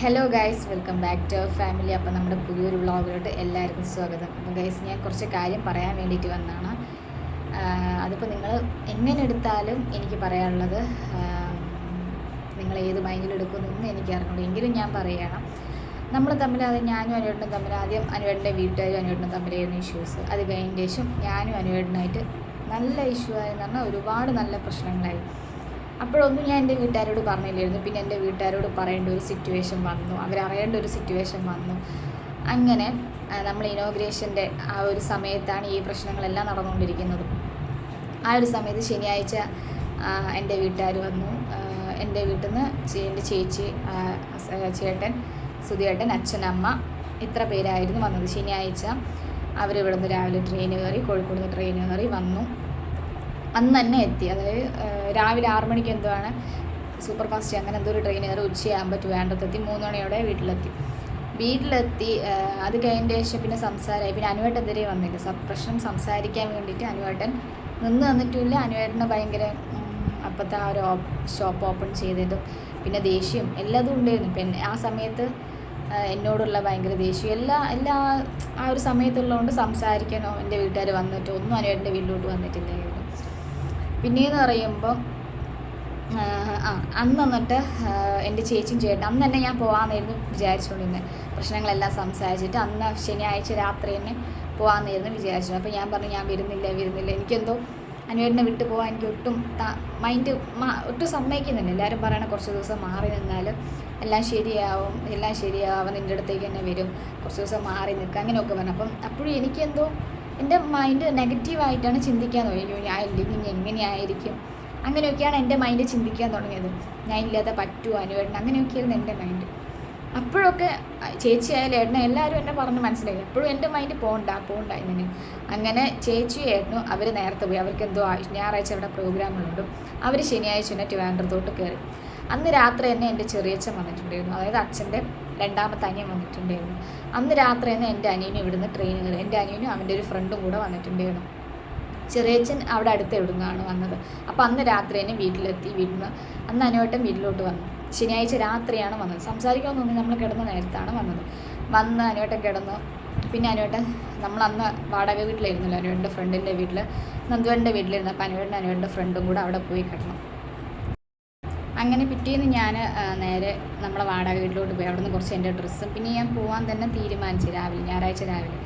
Hello guys welcome back to our family അപ്പോൾ നമ്മുടെ പുതിയൊരു വ്ളോഗിലോട്ട് എല്ലാവർക്കും സ്വാഗതം. അപ്പോൾ ഗൈസ് ഞാൻ കുറച്ച് കാര്യം പറയാൻ വേണ്ടിയിട്ട് വന്നതാണ്. അതിപ്പോൾ നിങ്ങൾ എങ്ങനെ എടുത്താലും എനിക്ക് പറയാനുള്ളത് നിങ്ങൾ ഏത് മൈൻഡിൽ എടുക്കുമെന്നൊന്നും എനിക്ക് അറിഞ്ഞുള്ളൂ എങ്കിലും ഞാൻ പറയണം. നമ്മൾ തമ്മിൽ അത് ഞാനും അനുവേട്ടനും തമ്മിൽ ആദ്യം അനുവേട്ടന്റെ വീട്ടുകാരും അനുവേട്ടനും തമ്മിലായിരുന്നു ഇഷ്യൂസ് അത് കഴിഞ്ഞ ശേഷം ഞാനും അനുവേട്ടനായിട്ട് നല്ല ഇഷ്യൂ ആയെന്ന് പറഞ്ഞാൽ ഒരുപാട് നല്ല പ്രശ്നങ്ങളായി. അപ്പോഴൊന്നും ഞാൻ എന്റെ വീട്ടുകാരോട് പറഞ്ഞില്ലായിരുന്നു. പിന്നെ എന്റെ വീട്ടുകാരോട് പറയേണ്ട ഒരു സിറ്റുവേഷൻ വന്നു. അവരറിയേണ്ട ഒരു സിറ്റുവേഷൻ വന്നു. അങ്ങനെ നമ്മൾ ഇനോഗ്രേഷന്റെ ആ ഒരു സമയത്താണ് ഈ പ്രശ്നങ്ങളെല്ലാം നടന്നുകൊണ്ടിരിക്കുന്നത്. ആ ഒരു സമയത്ത് ശനിയാഴ്ച എന്റെ വീട്ടുകാർ വന്നു. എന്റെ വീട്ടിൽ നിന്ന് എന്റെ ചേച്ചി ചേട്ടൻ സുധിയേട്ടൻ അച്ഛൻ അമ്മ ഇത്ര പേരായിരുന്നു വന്നത്. ശനിയാഴ്ച അവർ ഇവിടുന്ന് രാവിലെ ട്രെയിൻ കയറി കോഴിക്കോട് നിന്ന് ട്രെയിൻ കയറി വന്നു. അന്ന് തന്നെ എത്തി. അതായത് രാവിലെ ആറു മണിക്ക് എന്തോ ആണ് സൂപ്പർ ഫാസ്റ്റ് അങ്ങനെ എന്തോ ഒരു ട്രെയിൻ കയറി ഉച്ചയാകുമ്പോൾ ട്രിവാൻഡ്രത്തെത്തി മൂന്ന് മണിയോടെ വീട്ടിലെത്തി. വീട്ടിലെത്തി അത് കഴിഞ്ഞ ശേഷം പിന്നെ സംസാരമായി പിന്നെ അനുവേട്ടെതിരെ വന്നില്ല. പ്രശ്നം സംസാരിക്കാൻ വേണ്ടിയിട്ട് അനുവേട്ടൻ നിന്ന് തന്നിട്ടുമില്ല. അനുവേട്ടനെ ഭയങ്കര അപ്പോഴത്തെ ആ ഒരു ഷോപ്പ് ഓപ്പൺ ചെയ്തതും പിന്നെ ദേഷ്യം എല്ലാതും ഉണ്ടായിരുന്നു. പിന്നെ ആ സമയത്ത് എന്നോടുള്ള ഭയങ്കര ദേഷ്യം. എല്ലാ എല്ലാ ആ ഒരു സമയത്തുള്ളതുകൊണ്ട് സംസാരിക്കാനോ എന്റെ വീട്ടുകാർ വന്നിട്ടോ ഒന്നും അനുവേട്ടന്റെ വീട്ടിലോട്ട് വന്നിട്ടില്ലായിരുന്നു പിന്നീന്ന് പറയുമ്പോൾ ആ അന്ന് വന്നിട്ട് എന്റെ ചേച്ചിയും ചേട്ടൻ അന്ന് തന്നെ ഞാൻ പോകാമെന്നായിരുന്നു വിചാരിച്ചുകൊണ്ടിരുന്നത് പ്രശ്നങ്ങളെല്ലാം സംസാരിച്ചിട്ട് അന്ന് ശനിയാഴ്ച രാത്രി തന്നെ പോകാമെന്നായിരുന്നു വിചാരിച്ചു അപ്പോൾ ഞാൻ പറഞ്ഞു ഞാൻ വരുന്നില്ല വരുന്നില്ല. എനിക്കെന്തോ അനുവേടിനെ വിട്ട് പോകാൻ എനിക്ക് ഒട്ടും മൈൻഡ് ഒട്ടും സമ്മതിക്കുന്നില്ല. എല്ലാവരും പറയണ കുറച്ച് ദിവസം മാറി നിന്നാൽ എല്ലാം ശരിയാവും എല്ലാം ശരിയാവും നിന്റെ അടുത്തേക്ക് തന്നെ വരും. കുറച്ച് ദിവസം മാറി നിൽക്കുക അങ്ങനെയൊക്കെ പറഞ്ഞു. അപ്പം അപ്പോഴും എനിക്കെന്തോ എന്റെ മൈൻഡ് നെഗറ്റീവായിട്ടാണ് ചിന്തിക്കാൻ തുടങ്ങി ഞാൻ ഇല്ലെങ്കിൽ ഇനി എങ്ങനെയായിരിക്കും? അങ്ങനെയൊക്കെയാണ് എന്റെ മൈൻഡ് ചിന്തിക്കാൻ തുടങ്ങിയത്. ഞാൻ ഇല്ലാതെ പറ്റുമോ അനുവേട്ടൻ അങ്ങനെയൊക്കെയായിരുന്നു എന്റെ മൈൻഡ് അപ്പോഴൊക്കെ ചേച്ചി ആയാലും ഏട്ടനും എല്ലാവരും എന്നെ പറഞ്ഞ് മനസ്സിലായി. എപ്പോഴും എന്റെ മൈൻഡ് പോകണ്ട പോകണ്ട ഇങ്ങനെ. അങ്ങനെ ചേച്ചി ഏട്ടനും അവർ നേരത്തെ പോയി. അവർക്ക് എന്തോ ഞായറാഴ്ച അവിടെ പ്രോഗ്രാമുകളുണ്ട് അവർ ശനിയാഴ്ച തന്നെ ട്രിവാൻഡ്രത്തോട്ട് കയറി. അന്ന് രാത്രി തന്നെ എന്റെ ചെറിയച്ഛൻ വന്നിട്ടുണ്ടായിരുന്നു. അതായത് അച്ഛന്റെ രണ്ടാമത്തെ അനിയൻ വന്നിട്ടുണ്ടായിരുന്നു. അന്ന് രാത്രി തന്നെ എന്റെ അനിയനും ഇവിടുന്ന് ട്രെയിൻ കയറി. എന്റെ അനിയനും അവന്റെ ഒരു ഫ്രണ്ടും കൂടെ വന്നിട്ടുണ്ടായിരുന്നു. ചെറിയച്ഛൻ അവിടെ അടുത്ത് എവിടുന്നാണ് വന്നത്? അപ്പോൾ അന്ന് രാത്രി തന്നെ വീട്ടിലെത്തി. വീട്ടിൽ നിന്ന് അന്ന് അനുവേട്ടൻ വീട്ടിലോട്ട് വന്നു. ശനിയാഴ്ച രാത്രിയാണ് വന്നത്. സംസാരിക്കാൻ തോന്നി നമ്മൾ കിടന്ന നേരത്താണ് വന്നത്. വന്ന് അനുവേട്ടൻ കിടന്നു. പിന്നെ അനുവേട്ടൻ നമ്മൾ അന്ന് വാടക വീട്ടിലായിരുന്നല്ലോ അനുവേട്ടന്റെ ഫ്രണ്ടിന്റെ വീട്ടിൽ നന്ദുവേട്ടന്റെ വീട്ടിലിരുന്നു അപ്പോൾ അനുവേട്ടൻ അനുവേട്ടന്റെ ഫ്രണ്ടും കൂടെ അവിടെ പോയി കിടന്നു. അങ്ങനെ പിറ്റേന്ന് ഞാൻ നേരെ നമ്മളെ വാടക വീട്ടിലോട്ട് പോയി. അവിടെ നിന്ന് കുറച്ച് എന്റെ ഡ്രസ്സും പിന്നെ ഞാൻ പോകാൻ തന്നെ തീരുമാനിച്ചു രാവിലെ ഞായറാഴ്ച രാവിലെ.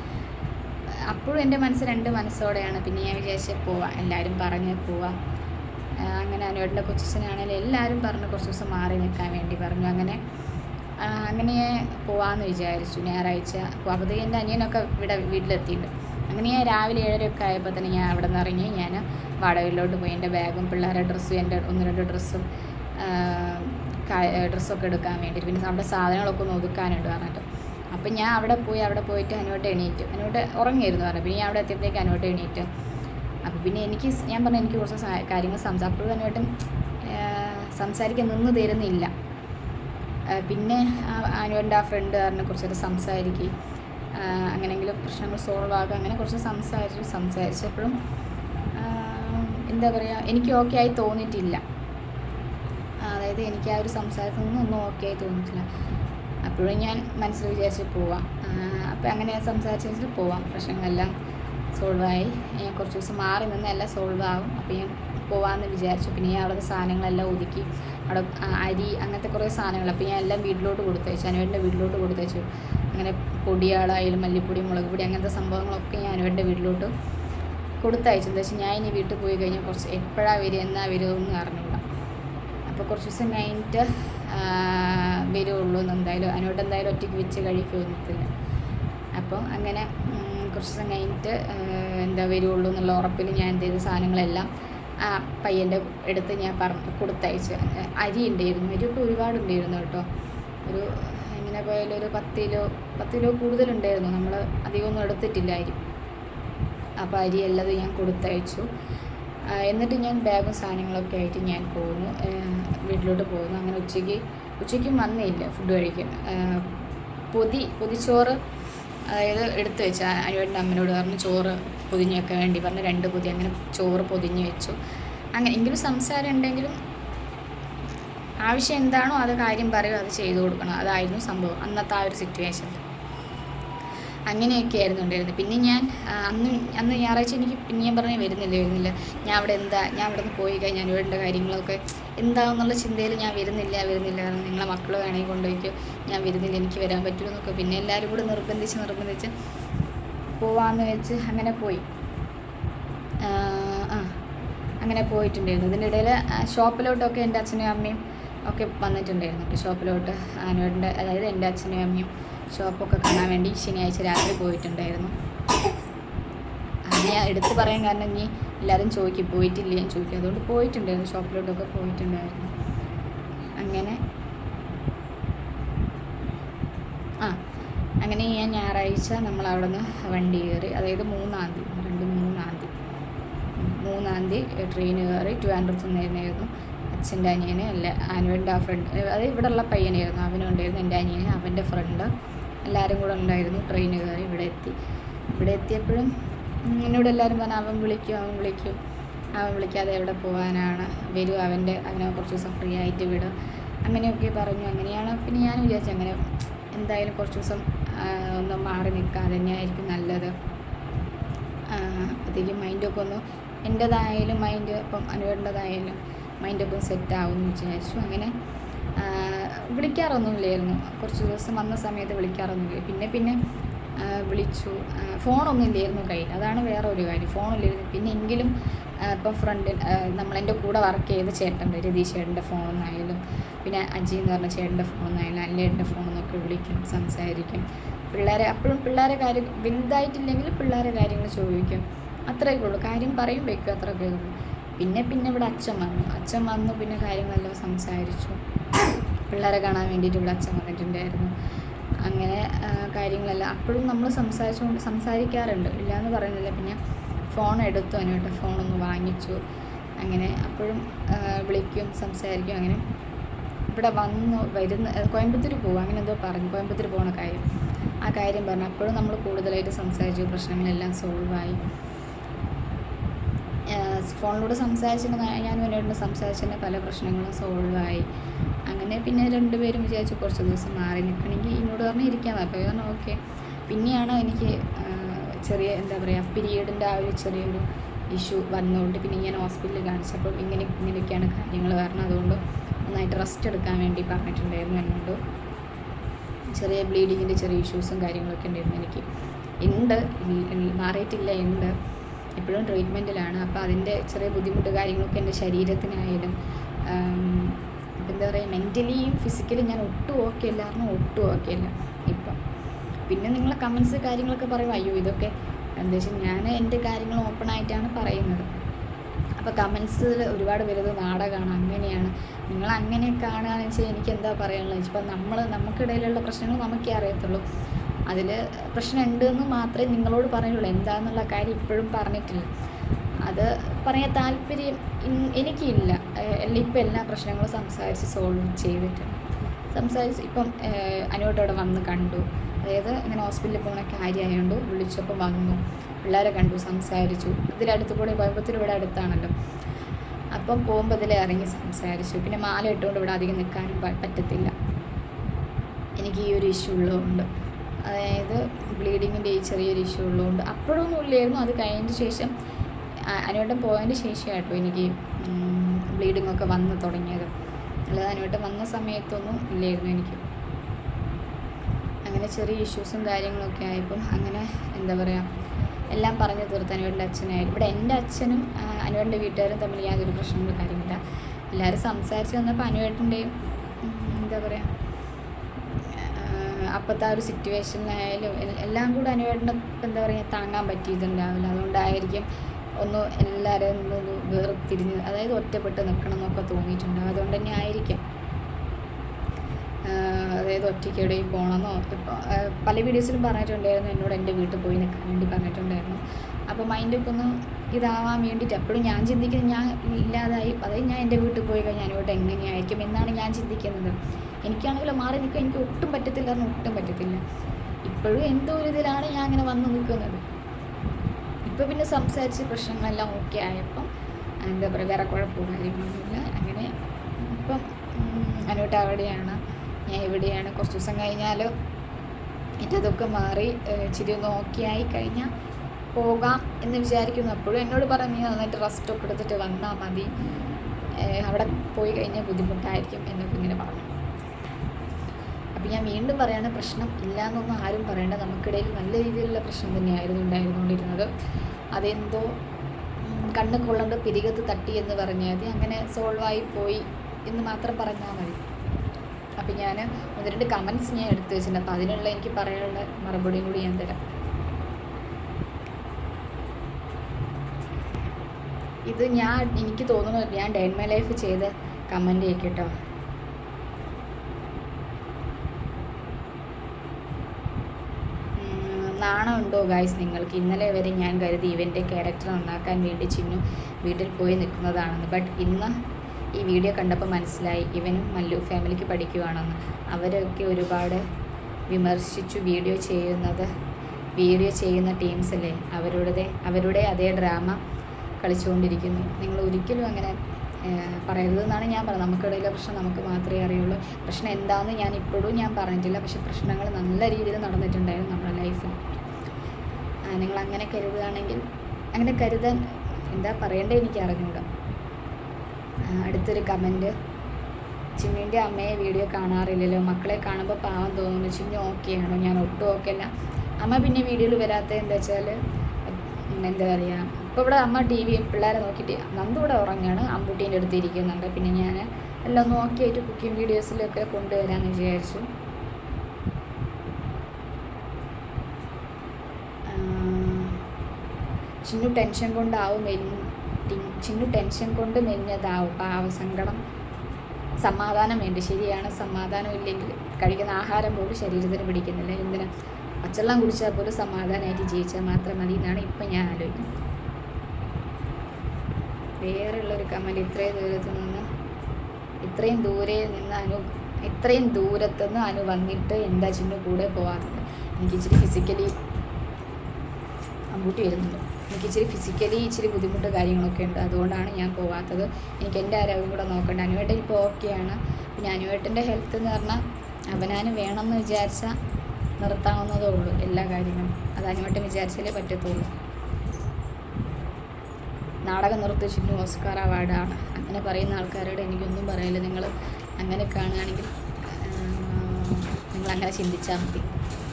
അപ്പോഴും എന്റെ മനസ്സ് രണ്ട് മനസ്സോടെയാണ്. പിന്നെ ഞാൻ വിചാരിച്ച് പോവാം എല്ലാവരും പറഞ്ഞ് പോവാം. അങ്ങനെ അനുവേട്ടന്റെ കൊച്ചച്ഛനാണെങ്കിലും എല്ലാവരും പറഞ്ഞു കുറച്ച് ദിവസം മാറി നിൽക്കാൻ വേണ്ടി പറഞ്ഞു. അങ്ങനെ അങ്ങനെ പോവാമെന്ന് വിചാരിച്ചു ഞായറാഴ്ച. അപ്പോഴത്തേക്ക് എന്റെ അനിയനൊക്കെ ഇവിടെ വീട്ടിലെത്തിയിട്ടുണ്ട്. അങ്ങനെ ഞാൻ രാവിലെ ഏഴരയൊക്കെ ആയപ്പോൾ തന്നെ ഞാൻ അവിടെ നിന്ന് ഇറങ്ങി. ഞാൻ വാടകയിലോട്ട് പോയി. എന്റെ ബാഗും പിള്ളേരുടെ ഡ്രസ്സും എന്റെ ഒന്ന് രണ്ട് ഡ്രസ്സും ഡ്രസ്സൊക്കെ എടുക്കാൻ വേണ്ടിയിട്ട്. പിന്നെ നമ്മുടെ സാധനങ്ങളൊക്കെ ഒന്ന് ഒതുക്കാനുണ്ട് പറഞ്ഞിട്ട്. അപ്പം ഞാൻ അവിടെ പോയി അവിടെ പോയിട്ട് അനുവട്ട് എണീറ്റ്. അനുവട്ട് ഉറങ്ങിയിരുന്നു പറഞ്ഞു. പിന്നെ ഞാൻ അവിടെ എത്തിയപ്പോഴത്തേക്ക് അനുവട്ട് എണീറ്റ്. അപ്പോൾ പിന്നെ എനിക്ക് ഞാൻ പറഞ്ഞു എനിക്ക് കുറച്ച് കാര്യങ്ങൾ സംസാരിപ്പോഴും അനുവട്ടും സംസാരിക്കാൻ നിന്ന് തരുന്നില്ല. പിന്നെ അനുവന്റെ ആ ഫ്രണ്ട് കാരണം കുറച്ചൊക്കെ സംസാരിക്കും. അങ്ങനെയെങ്കിലും പ്രശ്നങ്ങൾ സോൾവ് ആകുക. അങ്ങനെ കുറച്ച് സംസാരിച്ചു. സംസാരിച്ചപ്പോഴും എന്താ പറയുക എനിക്ക് ഓക്കെ ആയി തോന്നിയിട്ടില്ല. അതായത് എനിക്ക് ആ ഒരു സംസാരത്തിൽ നിന്നും ഒന്നും ഓക്കെ ആയി തോന്നിയിട്ടില്ല. അപ്പോഴും ഞാൻ മനസ്സിൽ വിചാരിച്ച് പോവാം. അപ്പോൾ അങ്ങനെ ഞാൻ വെച്ചിട്ട് പോവാം. പ്രശ്നങ്ങളെല്ലാം ആയി. ഞാൻ കുറച്ച് ദിവസം മാറി നിന്ന് എല്ലാം സോൾവ് ആകും അപ്പോൾ ഞാൻ പോവാമെന്ന് വിചാരിച്ചു. പിന്നെ ഞാൻ അവിടുത്തെ സാധനങ്ങളെല്ലാം ഒതുക്കി. അവിടെ അരി അങ്ങനത്തെ കുറേ സാധനങ്ങൾ. അപ്പോൾ ഞാൻ എല്ലാം വീട്ടിലോട്ട് കൊടുത്തയച്ചു. അനുവേന്റെ വീട്ടിലോട്ട് കൊടുത്തയച്ചു. അങ്ങനെ പൊടിയാളായാലും മല്ലിപ്പൊടി മുളക് പൊടി അങ്ങനത്തെ സംഭവങ്ങളൊക്കെ ഞാൻ അനുവേന്റെ വീട്ടിലോട്ട് കൊടുത്തയച്ചു. എന്താ വെച്ചാൽ ഞാൻ ഇനി വീട്ടിൽ പോയി കഴിഞ്ഞാൽ കുറച്ച് എപ്പോഴാണ് വരിക എന്നാ വരുമെന്ന് എന്ന് അറിഞ്ഞില്ല അപ്പോൾ കുറച്ച് ദിവസം കഴിഞ്ഞിട്ട് വരുള്ളൂ. എന്തായാലും അതിനോട്ട് എന്തായാലും ഒറ്റയ്ക്ക് വെച്ച് കഴിക്കുമെന്നില്ല അപ്പോൾ അങ്ങനെ കുറച്ച് ദിവസം കഴിഞ്ഞിട്ട് എന്താ വരുള്ളൂ എന്നുള്ള ഉറപ്പിൽ ഞാൻ എന്ത് ചെയ്തു? സാധനങ്ങളെല്ലാം ആ പയ്യന്റെ അടുത്ത് ഞാൻ പറഞ്ഞു കൊടുത്തയച്ച്. അരി ഉണ്ടായിരുന്നു. അരിയൊക്കെ ഒരുപാട് ഉണ്ടായിരുന്നു കേട്ടോ. ഒരു എങ്ങനെ പോയാലും ഒരു പത്ത് കിലോ പത്ത് കിലോ കൂടുതലുണ്ടായിരുന്നു. നമ്മൾ അധികമൊന്നും എടുത്തിട്ടില്ല അരി. അപ്പോൾ അരി എല്ലാം ഞാൻ കൊടുത്തയച്ചു. എന്നിട്ട് ഞാൻ ബാഗും സാധനങ്ങളൊക്കെ ആയിട്ട് ഞാൻ പോകുന്നു ആ, വീട്ടിലോട്ട് പോകുന്നു. അങ്ങനെ ഉച്ചയ്ക്ക് ഉച്ചയ്ക്കും വന്നില്ല ഫുഡ് കഴിക്കാൻ. പൊതി പൊതിച്ചോറ് അതായത് എടുത്തു വെച്ച അനുവേട്ടന്റെ അമ്മനോട് പറഞ്ഞു ചോറ് പൊതിഞ്ഞ് വെക്കാൻ വേണ്ടി പറഞ്ഞു. രണ്ട് പൊതി അങ്ങനെ ചോറ് പൊതിഞ്ഞ് വെച്ചു. അങ്ങനെ എങ്കിലും സംസാരം ഉണ്ടെങ്കിലും ആവശ്യം എന്താണോ അത് കാര്യം പറയും അത് ചെയ്തു കൊടുക്കണം. അതായിരുന്നു സംഭവം അന്നത്തെ ആ ഒരു സിറ്റുവേഷനിൽ അങ്ങനെയൊക്കെ ആയിരുന്നു ഉണ്ടായിരുന്നത്. പിന്നെ ഞാൻ അന്ന് അന്ന് ഞായറാഴ്ച എനിക്ക് പിന്നെ ഞാൻ പറഞ്ഞ വരുന്നില്ല വരുന്നില്ല. ഞാൻ അവിടെ എന്താ ഞാൻ അവിടെ നിന്ന് പോയി കഴിഞ്ഞാൽ അനുവേണ്ട കാര്യങ്ങളൊക്കെ എന്താണെന്നുള്ള ചിന്തയിൽ ഞാൻ വരുന്നില്ല വരുന്നില്ല. കാരണം നിങ്ങളെ മക്കൾ വേണമെങ്കിൽ കൊണ്ടുപോയിക്കോ. ഞാൻ വരുന്നില്ല എനിക്ക് വരാൻ പറ്റുമോ എന്നൊക്കെ പിന്നെ എല്ലാവരും കൂടെ നിർബന്ധിച്ച് നിർബന്ധിച്ച് പോവാന്ന് വെച്ച് അങ്ങനെ പോയി. ആ അങ്ങനെ പോയിട്ടുണ്ടായിരുന്നു. ഇതിനിടയിൽ ഷോപ്പിലോട്ടൊക്കെ എന്റെ അച്ഛനും അമ്മയും ഒക്കെ വന്നിട്ടുണ്ടായിരുന്നു. ഷോപ്പിലോട്ട് ആനുവേട്ടന്റെ അതായത് എന്റെ അച്ഛനും അമ്മയും ഷോപ്പൊക്കെ കാണാൻ വേണ്ടി ശനിയാഴ്ച രാത്രി പോയിട്ടുണ്ടായിരുന്നു. ഞാൻ എടുത്തു പറയാൻ കാരണം ഇനി എല്ലാവരും ചോദിക്കും പോയിട്ടില്ല? ഞാൻ ചോദിക്കും. അതുകൊണ്ട് പോയിട്ടുണ്ടായിരുന്നു. ഷോപ്പിലോട്ടൊക്കെ പോയിട്ടുണ്ടായിരുന്നു. അങ്ങനെ. ആ അങ്ങനെ ഞാൻ ഞായറാഴ്ച നമ്മൾ അവിടെ നിന്ന് വണ്ടി കയറി അതായത് മൂന്നാം തീയതി രണ്ട് മൂന്നാം തീയതി. മൂന്നാം തീയതി ട്രെയിൻ കയറി ട്രിവാൻഡ്രത്ത് നിന്നായിരുന്നു. അച്ഛന്റെ അനിയന് അല്ല അനുവിന്റെ ആ ഫ്രണ്ട് അത് ഉള്ള പയ്യനായിരുന്നു. അവനും ഉണ്ടായിരുന്നു. എന്റെ അനിയന് അവന്റെ ഫ്രണ്ട് എല്ലാവരും കൂടെ ഉണ്ടായിരുന്നു. ട്രെയിൻ കയറി ഇവിടെ എത്തി. ഇവിടെ എത്തിയപ്പോഴും എന്നോട് എല്ലാവരും പറഞ്ഞു അവൻ വിളിക്കും അവൻ വിളിക്കും. അവൻ വിളിക്കാതെ എവിടെ പോകാനാണ്? വരും അവന്റെ അവനെ കുറച്ച് ദിവസം ഫ്രീ ആയിട്ട് വിടും. അങ്ങനെയൊക്കെ പറഞ്ഞു. അങ്ങനെയാണ് പിന്നെ ഞാൻ വിചാരിച്ചു അങ്ങനെ എന്തായാലും കുറച്ച് ദിവസം ഒന്ന് മാറി നിൽക്കാതെ തന്നെയായിരിക്കും നല്ലത്. അപ്പോഴത്തേക്കും മൈൻഡൊക്കെ ഒന്ന് എന്റേതായാലും മൈൻഡ് ഇപ്പം അനുവേണ്ടതായാലും മൈൻഡൊക്കെ സെറ്റ് എന്ന് വിചാരിച്ചു. അങ്ങനെ വിളിക്കാറൊന്നുമില്ലായിരുന്നു. കുറച്ച് ദിവസം വന്ന സമയത്ത് വിളിക്കാറൊന്നുമില്ല. പിന്നെ പിന്നെ വിളിച്ചു. ഫോണൊന്നും ഇല്ലായിരുന്നു കയ്യിൽ. അതാണ് വേറെ ഒരു കാര്യം. ഫോണില്ലായിരുന്നു പിന്നെ എങ്കിലും ഇപ്പം ഫ്രണ്ടിൽ നമ്മളെന്റെ കൂടെ വർക്ക് ചെയ്ത ചേട്ടന്റെ രതീഷ് ചേട്ടന്റെ ഫോണെന്നായാലും പിന്നെ അജി എന്ന് പറഞ്ഞ ചേട്ടന്റെ ഫോണെന്നായാലും അല്ലേട്ടന്റെ ഫോണെന്നൊക്കെ വിളിക്കും സംസാരിക്കും. പിള്ളേരെ അപ്പോഴും പിള്ളേരെ കാര്യം വലുതായിട്ടില്ലെങ്കിൽ പിള്ളേരെ കാര്യങ്ങൾ ചോദിക്കും. അത്രയൊക്കെ ഉള്ളൂ. കാര്യം പറയും വെക്കും അത്രയൊക്കെ ഉള്ളൂ. പിന്നെ പിന്നെ ഇവിടെ അച്ഛൻ വന്നു. അച്ഛൻ വന്നു പിന്നെ കാര്യങ്ങളെല്ലാം സംസാരിച്ചു. പിള്ളേരെ കാണാൻ വേണ്ടിയിട്ട് ഇവിടെ അച്ഛൻ വന്നിട്ടുണ്ടായിരുന്നു. അങ്ങനെ കാര്യങ്ങളല്ല അപ്പോഴും നമ്മൾ സംസാരിച്ചുകൊണ്ട് സംസാരിക്കാറുണ്ട്. ഇല്ല എന്ന് പറയുന്നില്ല. പിന്നെ ഫോൺ എടുത്തു അതിനോട്ട്. ഫോണൊന്ന് വാങ്ങിച്ചു. അങ്ങനെ അപ്പോഴും വിളിക്കും സംസാരിക്കും. അങ്ങനെ ഇവിടെ വന്നു വരുന്ന കോയമ്പത്തൂർ പോകും അങ്ങനെ എന്തോ പറഞ്ഞു. കോയമ്പത്തൂർ പോകുന്ന കാര്യം. ആ കാര്യം പറഞ്ഞു. അപ്പോഴും നമ്മൾ കൂടുതലായിട്ട് സംസാരിച്ചു. പ്രശ്നങ്ങളെല്ലാം സോൾവായി ഫോണിലൂടെ സംസാരിച്ചിട്ട് ഞാൻ എന്നോട് സംസാരിച്ചതിന്റെ പല പ്രശ്നങ്ങളും സോൾവായി അങ്ങനെ പിന്നെ രണ്ടുപേരും വിചാരിച്ചു കുറച്ച് ദിവസം മാറി നിൽക്കണമെങ്കിൽ ഇങ്ങോട്ട് പറഞ്ഞ് ഇരിക്കാൻ അപ്പോൾ പറഞ്ഞു ഓക്കെ പിന്നെയാണ് എനിക്ക് ചെറിയ എന്താ പറയുക പീരീഡിന്റെ ആ ഒരു ചെറിയൊരു ഇഷ്യൂ വന്നുകൊണ്ട് പിന്നെ ഞാൻ ഹോസ്പിറ്റലിൽ കാണിച്ചപ്പോൾ ഇങ്ങനെ ഇങ്ങനെയൊക്കെയാണ് കാര്യങ്ങൾ കാരണം അതുകൊണ്ട് നന്നായിട്ട് റെസ്റ്റ് എടുക്കാൻ വേണ്ടി പറഞ്ഞിട്ടുണ്ടായിരുന്നു എന്നോട്. ചെറിയ ബ്ലീഡിങ്ങിന്റെ ചെറിയ ഇഷ്യൂസും കാര്യങ്ങളൊക്കെ ഉണ്ടായിരുന്നു എനിക്ക്. ഉണ്ട് മാറിയിട്ടില്ല ഉണ്ട്. ഇപ്പോഴും ട്രീറ്റ്മെന്റിലാണ് അപ്പോൾ അതിന്റെ ചെറിയ ബുദ്ധിമുട്ട് കാര്യങ്ങളൊക്കെ എന്റെ ശരീരത്തിനായാലും എന്താ പറയുക മെന്റലിയും ഫിസിക്കലിയും ഞാൻ ഒട്ടും ഓക്കെ അല്ലായിരുന്നു ഒട്ടും ഓക്കെ അല്ല ഇപ്പം. പിന്നെ നിങ്ങൾ കമൻസ് കാര്യങ്ങളൊക്കെ പറയും അയ്യോ ഇതൊക്കെ എന്താ വെച്ചാൽ ഞാൻ എന്റെ കാര്യങ്ങൾ ഓപ്പൺ ആയിട്ടാണ് പറയുന്നത്. അപ്പോൾ കമൻസിൽ ഒരുപാട് പേരത് നാടകമാണ് അങ്ങനെയാണ്. നിങ്ങൾ അങ്ങനെ കാണുകയാണെന്ന് വെച്ചാൽ എനിക്ക് എന്താ പറയാനുള്ളത്? ഇപ്പം നമ്മൾ നമുക്കിടയിലുള്ള പ്രശ്നങ്ങൾ നമുക്കേ അറിയത്തുള്ളൂ. അതിൽ പ്രശ്നമുണ്ട് എന്ന് മാത്രമേ നിങ്ങളോട് പറഞ്ഞിട്ടുള്ളൂ എന്താണെന്നുള്ള കാര്യം ഇപ്പോഴും പറഞ്ഞിട്ടില്ല. അത് പറയാൻ താല്പര്യം എനിക്കില്ല. ഇപ്പം എല്ലാ പ്രശ്നങ്ങളും സംസാരിച്ച് സോൾവ് ചെയ്തിട്ടുണ്ട് സംസാരിച്ച് ഇപ്പം അനുവോട്ട് അവിടെ വന്ന് കണ്ടു. അതായത് ഇങ്ങനെ ഹോസ്പിറ്റലിൽ പോകുന്ന കാര്യമായതുകൊണ്ട് വിളിച്ചപ്പോൾ വന്നു. പിള്ളേരെ കണ്ടു സംസാരിച്ചു. ഇതിലടുത്ത് കൂടെ കോയമ്പത്തൂർ ഇവിടെ അടുത്താണല്ലോ. അപ്പം പോകുമ്പോൾ ഇതിലെ ഇറങ്ങി സംസാരിച്ചു. പിന്നെ മാല ഇട്ടുകൊണ്ട് ഇവിടെ അധികം നിൽക്കാനും പറ്റത്തില്ല. എനിക്ക് ഈ ഒരു ഇഷ്യൂ ഉള്ളതുകൊണ്ട്. അതായത് ബ്ലീഡിങ്ങിന്റെ ഈ ചെറിയൊരു ഇഷ്യൂ ഉള്ളതുകൊണ്ട് അപ്പോഴൊന്നും ഇല്ലായിരുന്നു. അത് കഴിഞ്ഞതിന് ശേഷം അനുവേട്ടൻ പോയതിന് ശേഷമായിട്ടോ എനിക്ക് ബ്ലീഡിംഗ് ഒക്കെ വന്ന് തുടങ്ങിയത്. അല്ലാതെ അനുവേട്ടൻ വന്ന സമയത്തൊന്നും ഇല്ലായിരുന്നു എനിക്ക്. അങ്ങനെ ചെറിയ ഇഷ്യൂസും കാര്യങ്ങളൊക്കെ ആയപ്പം അങ്ങനെ എന്താ പറയുക എല്ലാം പറഞ്ഞു തീർത്ത് അനുവേണ്ട അച്ഛനായാലും ഇവിടെ എന്റെ അച്ഛനും അനുവേണ്ട വീട്ടുകാരും തമ്മിൽ യാതൊരു പ്രശ്നങ്ങളും കാര്യമില്ല എല്ലാവരും സംസാരിച്ച് വന്നപ്പോൾ അനുവേട്ടന്റെയും എന്താ പറയുക അപ്പോഴത്തെ ആ ഒരു സിറ്റുവേഷനിലായാലും എല്ലാം കൂടെ അനുവേട്ടന് എന്താ പറയുക താങ്ങാൻ പറ്റിയിട്ടുണ്ടാവില്ല. അതുകൊണ്ടായിരിക്കും ഒന്ന് എല്ലാവരും ഒന്ന് വേർതിരിഞ്ഞ് അതായത് ഒറ്റപ്പെട്ട് നിൽക്കണം എന്നൊക്കെ തോന്നിയിട്ടുണ്ടാവും അതുകൊണ്ട് തന്നെ ആയിരിക്കാം. അതായത് ഒറ്റയ്ക്ക് എവിടെയും പോകണമെന്നോ ഇപ്പോൾ പല വീഡിയോസിലും പറഞ്ഞിട്ടുണ്ടായിരുന്നു എന്നോട് എന്റെ വീട്ടിൽ പോയി നിൽക്കാൻ വേണ്ടി പറഞ്ഞിട്ടുണ്ടായിരുന്നു. അപ്പോൾ മൈൻഡൊക്കെ ഒന്ന് ഇതാവാൻ വേണ്ടിയിട്ട് എപ്പോഴും ഞാൻ ചിന്തിക്കുന്നത് ഞാൻ ഇല്ലാതായി അതായത് ഞാൻ എന്റെ വീട്ടിൽ പോയി കഴിഞ്ഞാൽ ഞാനിവിടെ എങ്ങനെയായിരിക്കും എന്നാണ് ഞാൻ ചിന്തിക്കുന്നത്. എനിക്കാണെങ്കിലും മാറി നിൽക്കാൻ എനിക്ക് ഒട്ടും പറ്റത്തില്ല എന്ന് ഒട്ടും പറ്റത്തില്ല. ഇപ്പോഴും എന്തോ ഒരു ഇതിലാണ് ഞാൻ അങ്ങനെ വന്ന് നിൽക്കുന്നത്. ഇപ്പോൾ പിന്നെ സംസാരിച്ച് പ്രശ്നങ്ങളെല്ലാം ഓക്കെ ആയപ്പം എന്താ പറയുക വേറെ കുഴപ്പമോ കാര്യങ്ങളൊന്നുമില്ല. അങ്ങനെ ഇപ്പം അനോട്ട് അവിടെയാണ്. ഞാൻ ഇവിടെയാണ് കുറച്ച് ദിവസം കഴിഞ്ഞാൽ എന്റെ അതൊക്കെ മാറി ഇച്ചിരി നോക്കിയായി കഴിഞ്ഞാൽ പോകാം എന്ന് വിചാരിക്കുന്നു. അപ്പോഴും എന്നോട് പറഞ്ഞു നീ നന്നായിട്ട് റെസ്റ്റ് ഒക്കെ എടുത്തിട്ട് വന്നാൽ മതി. അവിടെ പോയി കഴിഞ്ഞാൽ ബുദ്ധിമുട്ടായിരിക്കും എന്നൊക്കെ ഇങ്ങനെ പറഞ്ഞു. അപ്പം ഞാൻ വീണ്ടും പറയാണ് പ്രശ്നം ഇല്ല എന്നൊന്നും ആരും പറയേണ്ട. നമുക്കിടയിൽ നല്ല രീതിയിലുള്ള പ്രശ്നം തന്നെയായിരുന്നു ഉണ്ടായിരുന്നുകൊണ്ടിരുന്നത് അതെന്തോ കണ്ണ് കൊള്ളണ്ട് പിരികത്ത് തട്ടി എന്ന് പറഞ്ഞാൽ മതി അങ്ങനെ സോൾവായി പോയി എന്ന് മാത്രം പറഞ്ഞാൽ മതി. അപ്പം ഞാൻ ഒന്ന് രണ്ട് കമൻസ് ഞാൻ എടുത്തു വെച്ചിട്ടുണ്ട്. അപ്പോൾ അതിനുള്ള എനിക്ക് പറയാനുള്ള മറുപടിയും കൂടി ഞാൻ തരാം. ഇത് ഞാൻ എനിക്ക് തോന്നുന്നു ഞാൻ ഡൈൻ മൈ ലൈഫ് ചെയ്ത കമന്റ് കേട്ടോ. ഉം, നാണമുണ്ടോ ഗായ്സ് നിങ്ങൾക്ക് ഇന്നലെ വരെ ഞാൻ കരുതി ഇവന്റെ ക്യാരക്ടർ ഉണ്ടാക്കാൻ വേണ്ടി ചിന്നു വീട്ടിൽ പോയി നിൽക്കുന്നതാണെന്ന്. ബട്ട് ഇന്ന് ഈ വീഡിയോ കണ്ടപ്പോൾ മനസ്സിലായി. ഇവനും മല്ലു ഫാമിലിക്ക് പഠിക്കുവാണെന്ന്. അവരൊക്കെ ഒരുപാട് വിമർശിച്ചു വീഡിയോ ചെയ്യുന്നത് വീഡിയോ ചെയ്യുന്ന ടീംസ് അല്ലേ? അവരുടെ അവരുടെ അതേ ഡ്രാമ കളിച്ചുകൊണ്ടിരിക്കുന്നു. നിങ്ങൾ ഒരിക്കലും അങ്ങനെ പറയരുതെന്നാണ് ഞാൻ പറയുന്നത് നമുക്കിടയിലെ പ്രശ്നം നമുക്ക് മാത്രമേ അറിയുള്ളൂ. പ്രശ്നം എന്താണെന്ന് ഞാൻ ഇപ്പോഴും ഞാൻ പറഞ്ഞിട്ടില്ല. പക്ഷെ പ്രശ്നങ്ങൾ നല്ല രീതിയിൽ നടന്നിട്ടുണ്ടായിരുന്നു നമ്മുടെ ലൈഫിൽ നിങ്ങൾ അങ്ങനെ കരുതുകയാണെങ്കിൽ അങ്ങനെ കരുതാൻ എന്താ പറയേണ്ടത് എനിക്ക് അറിഞ്ഞൂടാ. ആ, അടുത്തൊരു കമന്റ് ചിമ്മിന്റെ അമ്മയെ വീഡിയോ കാണാറില്ലല്ലോ. മക്കളെ കാണുമ്പോൾ പാവം തോന്നുന്നു. ചിന്നു ഓക്കെയാണോ ഞാൻ ഒട്ടും ഓക്കെ അല്ല. അമ്മ പിന്നെ വീഡിയോയിൽ വരാത്തത് എന്താ വെച്ചാൽ എന്താ പറയുക ഇപ്പോൾ ഇവിടെ അമ്മ ടി വി പിള്ളേരെ നോക്കിയിട്ട് നന്ദൂടെ ഉറങ്ങാണ്. അമ്പൂട്ടീന്റെ അടുത്ത് ഇരിക്കുന്നുണ്ട്. പിന്നെ ഞാൻ എല്ലാം നോക്കിയായിട്ട് കുക്കിംഗ് വീഡിയോസിലൊക്കെ കൊണ്ടുവരാമെന്ന് വിചാരിച്ചു. ചിന്നു ടെൻഷൻ കൊണ്ടാവും ചിന്നു ടെൻഷൻ കൊണ്ട് മെലിഞ്ഞതാവും പാവസങ്കടം സമാധാനം വേണ്ടി? ശരിയാണ് സമാധാനം ഇല്ലെങ്കിൽ കഴിക്കുന്ന ആഹാരം പോലും ശരീരത്തിന് പിടിക്കുന്നില്ല. എന്തിനാ? പച്ചവെള്ളം കുടിച്ചാൽ പോലും സമാധാനമായിട്ട് ജീവിച്ചാൽ മാത്രം മതി എന്നാണ് ഇപ്പം ഞാൻ ആലോചിക്കുന്നത്. വേറെയുള്ളൊരു കമന്റ് ഇത്രയും ദൂരത്ത് നിന്ന് ഇത്രയും ദൂരെ നിന്ന് അനു ഇത്രയും ദൂരത്തുനിന്ന് അനു വന്നിട്ട് എന്താ ചിന്നു കൂടെ പോവാത്തത്? എനിക്ക് ഇച്ചിരി ഫിസിക്കലി അമ്പൂട്ടി വരുന്നുണ്ട്. എനിക്ക് ഇച്ചിരി ഫിസിക്കലി ഇച്ചിരി ബുദ്ധിമുട്ട് കാര്യങ്ങളൊക്കെ ഉണ്ട്. അതുകൊണ്ടാണ് ഞാൻ പോകാത്തത് എനിക്ക് എന്റെ ആരോഗ്യം കൂടെ നോക്കണ്ട. അനുവേട്ടൻ ഇപ്പോൾ ഓക്കെയാണ് പിന്നെ അനുവേട്ടന്റെ ഹെൽത്ത് എന്ന് പറഞ്ഞാൽ അവനാന് വേണമെന്ന് വിചാരിച്ചാൽ നിർത്താവുന്നതേ ഉള്ളൂ എല്ലാ കാര്യങ്ങളും. അത് അനുവേട്ടൻ വിചാരിച്ചാലേ പറ്റത്തുള്ളൂ. നാടകം നിർത്തിച്ചിട്ട് ഓസ്കാർ അവാർഡാണ് അങ്ങനെ പറയുന്ന ആൾക്കാരോട് എനിക്കൊന്നും പറയില്ല. നിങ്ങൾ അങ്ങനെ കാണുകയാണെങ്കിൽ നിങ്ങൾ അങ്ങനെ ചിന്തിച്ചാൽ മതി.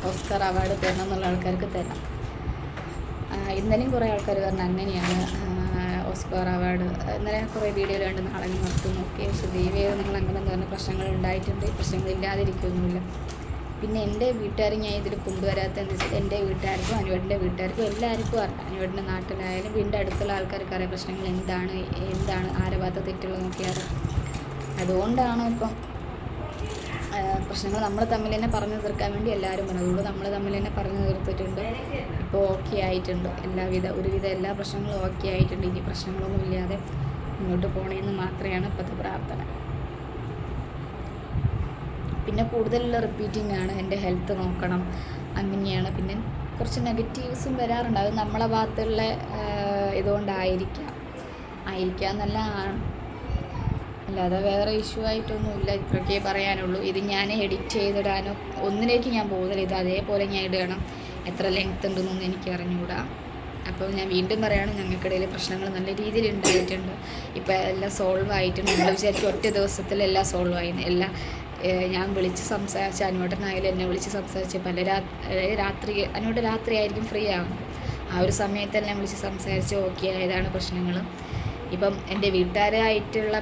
ഓസ്കാർ അവാർഡ് തരണം എന്നുള്ള ആൾക്കാർക്ക് തരാം. ഇന്നലെയും കുറേ ആൾക്കാർ പറഞ്ഞു അങ്ങനെയാണ് ഓസ്കോർ അവാർഡ് ഇന്നലെ കുറേ വീഡിയോ കണ്ട് നാളെ നിർത്തി നോക്കി പക്ഷേ ദൈവം നിങ്ങൾ അങ്ങനെ പറഞ്ഞ പ്രശ്നങ്ങൾ ഉണ്ടായിട്ടുണ്ട്. പ്രശ്നങ്ങൾ ഇല്ലാതിരിക്കുകയൊന്നുമില്ല. പിന്നെ എന്റെ വീട്ടുകാർ ഞാൻ ഇതിൽ കൊണ്ടുവരാത്ത എന്ന് വെച്ചാൽ എന്റെ വീട്ടുകാർക്കും അനുവേട്ടന്റെ വീട്ടുകാർക്കും എല്ലാവർക്കും അറിയാം. അനുവേട്ടന്റെ നാട്ടിലായാലും വീടിന്റെ അടുത്തുള്ള ആൾക്കാർക്ക് അറിയാം പ്രശ്നങ്ങൾ എന്താണ് എന്താണ് ആരെ ഭാഗത്ത് തെറ്റുള്ളത് നോക്കിയാൽ അതുകൊണ്ടാണ് ഇപ്പം പ്രശ്നങ്ങൾ നമ്മൾ തമ്മിൽ തന്നെ പറഞ്ഞു തീർക്കാൻ വേണ്ടി എല്ലാവരും അതുകൊണ്ട് നമ്മൾ തമ്മിൽ തന്നെ പറഞ്ഞു തീർത്തിട്ടുണ്ട്. ഇപ്പോൾ ഓക്കെ ആയിട്ടുണ്ട്. എല്ലാവിധ ഒരുവിധ എല്ലാ പ്രശ്നങ്ങളും ഓക്കെ ആയിട്ടുണ്ട്. ഇനി പ്രശ്നങ്ങളൊന്നും ഇല്ലാതെ മുന്നോട്ട് പോകണമെന്ന് മാത്രമാണ് ഇപ്പോഴത്തെ പ്രാർത്ഥന. പിന്നെ കൂടുതലുള്ള റിപ്പീറ്റിംഗ് ആണ് എന്റെ ഹെൽത്ത് നോക്കണം. അങ്ങനെയാണ്. പിന്നെ കുറച്ച് നെഗറ്റീവ്സും വരാറുണ്ട്. അത് നമ്മളെ ഭാഗത്തുള്ള ഇതുകൊണ്ടായിരിക്കാം. ആയിരിക്കാം എന്നല്ല അല്ലാതെ വേറെ ഇഷ്യൂ ആയിട്ടൊന്നുമില്ല. ഇത്രയൊക്കെ പറയാനുള്ളൂ. ഇത് ഞാൻ എഡിറ്റ് ചെയ്തിടാനോ ഒന്നിലേക്ക് ഞാൻ പോകുന്നില്ല. ഇത് അതേപോലെ ഞാൻ ഇടണം. എത്ര ലെങ്ത് ഉണ്ടെന്നൊന്നും എനിക്ക് അറിഞ്ഞുകൂടാ അപ്പോൾ ഞാൻ വീണ്ടും പറയുകയാണ് ഞങ്ങൾക്കിടയിൽ പ്രശ്നങ്ങൾ നല്ല രീതിയിൽ ഉണ്ടായിട്ടുണ്ട്. ഇപ്പോൾ എല്ലാം സോൾവ് ആയിട്ടുണ്ട് നമ്മൾ വിചാരിക്കും ഒറ്റ ദിവസത്തിൽ എല്ലാം സോൾവ് ആയി എല്ലാം ഞാൻ വിളിച്ച് സംസാരിച്ച് അനുവേട്ടനായാലും എന്നെ വിളിച്ച് സംസാരിച്ച് പല രാത്രി അനുവേട്ടൻ രാത്രി ആയിരിക്കും ഫ്രീ ആവും ആ ഒരു സമയത്തെല്ലാം വിളിച്ച് സംസാരിച്ച് ഓക്കെ ആയതാണ് പ്രശ്നങ്ങൾ. ഇപ്പം എന്റെ വീട്ടുകാരായിട്ടുള്ള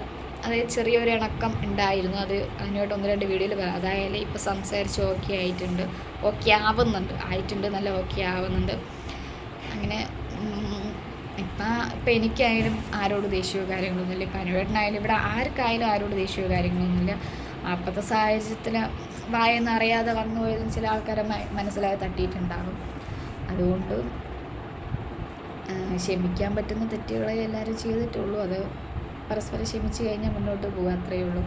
അതായത് ചെറിയൊരു ഇണക്കം ഉണ്ടായിരുന്നു. അത് അതിനോട്ട് ഒന്ന് രണ്ട് വീഡിയോയിൽ അതായാലും ഇപ്പം സംസാരിച്ച് ഓക്കെ ആയിട്ടുണ്ട്. ഓക്കെ ആവുന്നുണ്ട്. ആയിട്ടുണ്ട് നല്ല ഓക്കെ ആവുന്നുണ്ട്. അങ്ങനെ ഇപ്പം ഇപ്പം എനിക്കായാലും ആരോട് ദേഷ്യമോ കാര്യങ്ങളൊന്നുമില്ല. ഇപ്പം അനുവേട്ടനായാലും ഇവിടെ ആർക്കായാലും ആരോട് ദേഷ്യമോ കാര്യങ്ങളൊന്നുമില്ല. അപ്പോഴത്തെ സാഹചര്യത്തിൽ വായെന്ന് അറിയാതെ വന്നു പോയതും ചില ആൾക്കാരെ മനസ്സിലായി തട്ടിയിട്ടുണ്ടാകും. അതുകൊണ്ട് ക്ഷമിക്കാൻ പറ്റുന്ന തെറ്റുകളെ എല്ലാവരും ചെയ്തിട്ടുള്ളൂ. അത് പരസ്പരം ക്ഷമിച്ച് കഴിഞ്ഞാൽ മുന്നോട്ട് പോകുക അത്രയേ ഉള്ളൂ.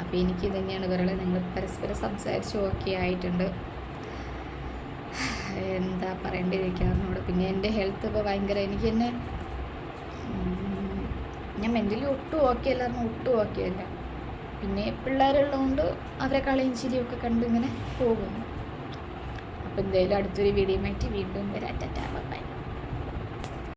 അപ്പോൾ എനിക്ക് തന്നെയാണ് പറയുന്നത് നിങ്ങൾ പരസ്പരം സംസാരിച്ച് ഓക്കെ ആയിട്ടുണ്ട്. എന്താ പറയേണ്ടിയിരിക്കാറിനോട് പിന്നെ എന്റെ ഹെൽത്ത് ഇപ്പോൾ ഭയങ്കര എനിക്ക് തന്നെ ഞാൻ മെന്റലി ഒട്ടും ഓക്കെ അല്ലായിരുന്നു ഒട്ടും ഓക്കെ അല്ല. പിന്നെ പിള്ളേരുള്ളതുകൊണ്ട് അവരെ കളിയും ചിരിയൊക്കെ കണ്ടിങ്ങനെ പോകുന്നു. അപ്പോൾ എന്തായാലും അടുത്തൊരു വീഡിയോ മാറ്റി വീണ്ടും വരാം. ടാറ്റാ